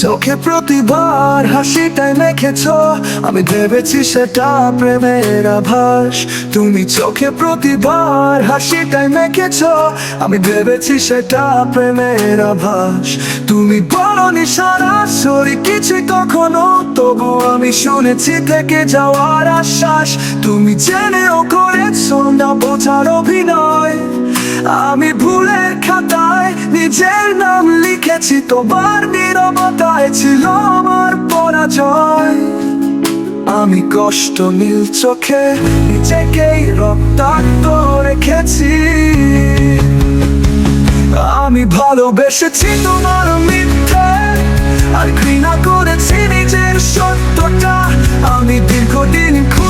চোখে প্রতিবার হাসিটাই মেখেছ। আমি ভেবেছি সেটা প্রেমের আভাস। তুমি চোখে প্রতিবার হাসিটাই মেখেছ। আমি ভেবেছি সেটা প্রেমের আভাস। তুমি বলনি সরাসরি কিছুই কখনো তবু আমি শুনেছি থেকে যাওয়ার আশ্বাস। তুমি জেনেও করেছ না বোঝার অভিনয়। আমি ভুলের খাতায় নিজের নাম লিখেছি, তোমার নীরবতায় ছিল আমার পরাজয়। আমি কষ্ট নীল চোখে নিজেকেই রক্তাক্ত রেখেছি। আমি ভালোবেসেছি তোমার মিথ্যে, আর ঘৃণা করেছি নিজের সত্যটা। আমি দীর্ঘদিন খুঁজেছি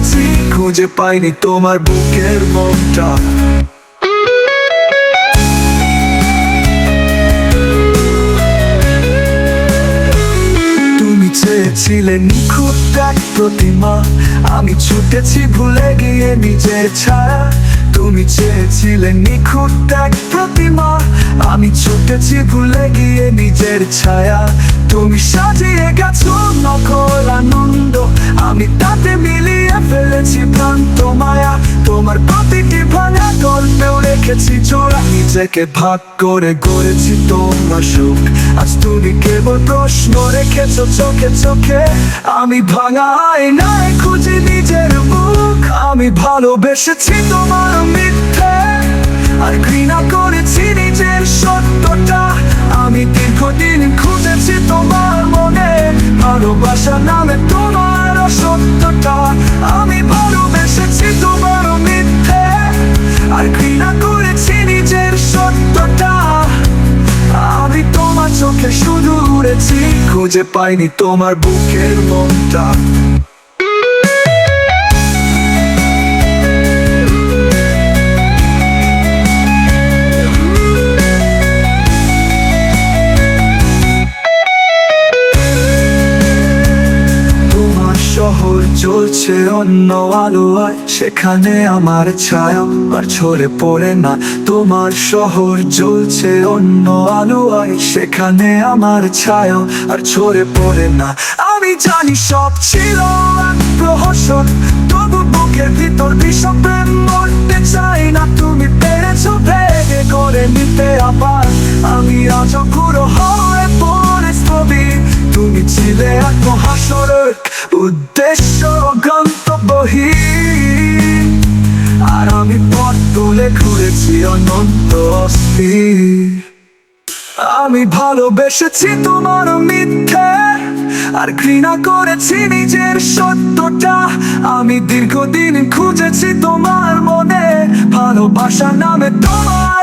উড়েছি খুঁজে পাইনি তোমার বুকের মনটা। তুমি চেয়েছিলে নিখুঁত এক প্রতিমা, আমি ছুটেছি ভুলে গিয়ে নিজের ছায়া। তুমি চেয়েছিলে নিখুঁত এক প্রতিমা, আমি ছুটেছি ভুলে গিয়ে নিজের ছায়া। তুমি সাজিয়ে গেছো নকল আনন্দ। আমি তাতে মিলিয়ে ফেলেছি ভ্রান্ত মায়া। তোমার প্রতিটি ভাঙা গল্পেও রেখেছি জোড়া। নিজেকে ভাগ করে গড়েছি তোমার সুখ। আজ তুমি কেবল প্রশ্ন রেখেছো চোখে চোখে। আমি ভাঙা আয়নায় খুঁজি নিজের মুখ। আমি ভালোবেসেছি তোমার মিথ্যে। আর ঘৃণা করেছি নিজের সত্যটা। ভালোবাসা নামে তোমার সত্যটা আমি ভালোবেসেছি তোমার মিথ্যে আর ঘৃণা করেছি নিজের সত্যটা আমি তোমার চোখে শুধু ঘুরেছি খুঁজে পাইনি তোমার বুকের মনটা জ্বলছে অন্য আলোয় সেখানে আমার ছায়া, আর ছড়ে পড়ে না। তোমার শহর জ্বলছে অন্য আলোয় সেখানে আমার ছায়া, আর ছড়ে পড়ে না। আমি জানি সব ছিল প্রহসন, তবু বুকের ভিতর বিষম প্রেম মরতে চাই না। তুমি পেরেছ ভেঙে করে নিতে আবার। আমি আজ পুরো হয়ে পড়ে তুমি ছিলে এক উদ্দেশ্য গন্তব্যহীন আর আমি পথ তুলে ঘুরেছি অনন্ত অস্থির। আমি ভালোবেসেছি তোমার মিথ্যে, আর ঘৃণা করেছি নিজের সত্যটা। আমি দীর্ঘদিন খুঁজেছি তোমার মনে ভালোবাসা নামে তোমার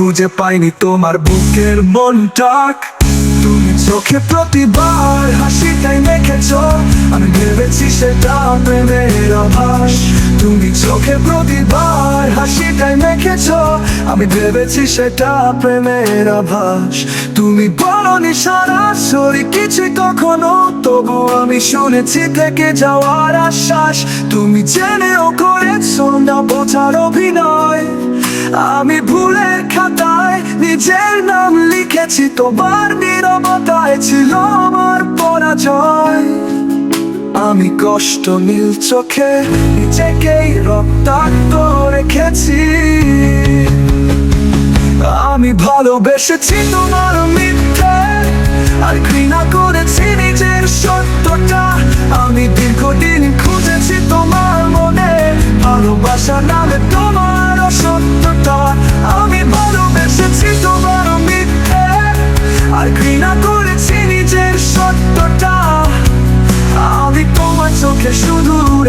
খুঁজে পাইনি তোমার বুকের মন মনটাক। তুমি চোখে প্রতিবার হাসিটাই মেখেছ। আমি ভেবেছি সেটা প্রেমের আভাস। তুমি চোখে প্রতিবার হাসিটাই মেখেছ। আমি ভেবেছি সেটা প্রেমের আভাস। তুমি বলনি সরাসরি কিছুই কখনো তবু আমি শুনেছি থেকে যাওয়ার আশ্বাস। তুমি জেনেও করেছ না বোঝার অভিনয়। আমি নিজের নাম লিখেছি, তোমার নীরবতায় ছিল আমার পরাজয়। আমি কষ্ট নীল চোখে নিজেকেই রক্তাক্ত রেখেছি। আমি ভালোবেসেছি তোমার মিথ্যে, আর ঘৃণা করেছি নিজের সত্যটা। আমি দীর্ঘদিন খুঁজেছি তোমার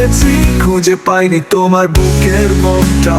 উড়েছি খুঁজে পাইনি তোমার বুকের মনটা